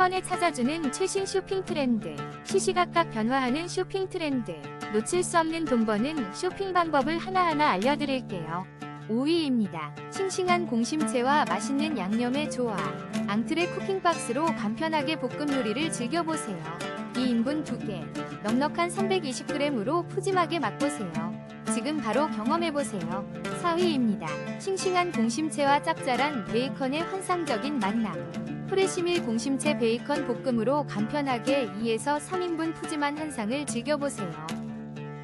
번에 찾아주는 최신 쇼핑 트렌드, 시시각각 변화하는 쇼핑 트렌드, 놓칠 수 없는 돈 버는 쇼핑 방법을 하나하나 알려드릴게요. 5위입니다. 싱싱한 공심채와 맛있는 양념의 조화. 앙트레 쿠킹박스로 간편하게 볶음 요리를 즐겨보세요. 2인분 2개, 넉넉한 320g으로 푸짐하게 맛보세요. 지금 바로 경험해보세요. 4위입니다. 싱싱한 공심채와 짭짤한 베이컨의 환상적인 만남. 프레시밀 공심채 베이컨 볶음으로 간편하게 2에서 3인분 푸짐한 한상을 즐겨보세요.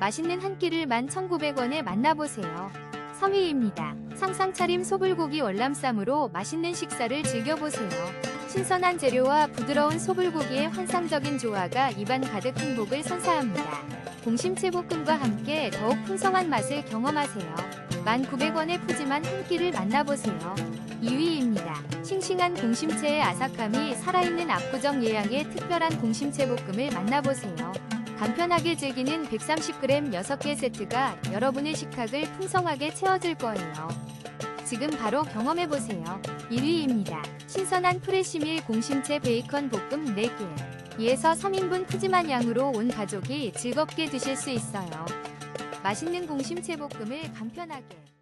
맛있는 한 끼를 11,900원에 만나보세요. 3위입니다. 상상 차림 소불고기 월남쌈으로 맛있는 식사를 즐겨보세요. 신선한 재료와 부드러운 소불고기의 환상적인 조화가 입안 가득 행복을 선사합니다. 공심채 볶음과 함께 더욱 풍성한 맛을 경험하세요. 1,900원의 푸짐한 한 끼를 만나보세요. 2위입니다. 싱싱한 공심채의 아삭함이 살아있는 압구정 예양의 특별한 공심채 볶음을 만나보세요. 간편하게 즐기는 130g 6개 세트가 여러분의 식탁을 풍성하게 채워줄 거예요. 지금 바로 경험해보세요. 1위입니다. 신선한 프레시밀 공심채 베이컨 볶음 4개. 2에서 3인분 푸짐한 양으로 온 가족이 즐겁게 드실 수 있어요. 맛있는 공심채 볶음을 간편하게.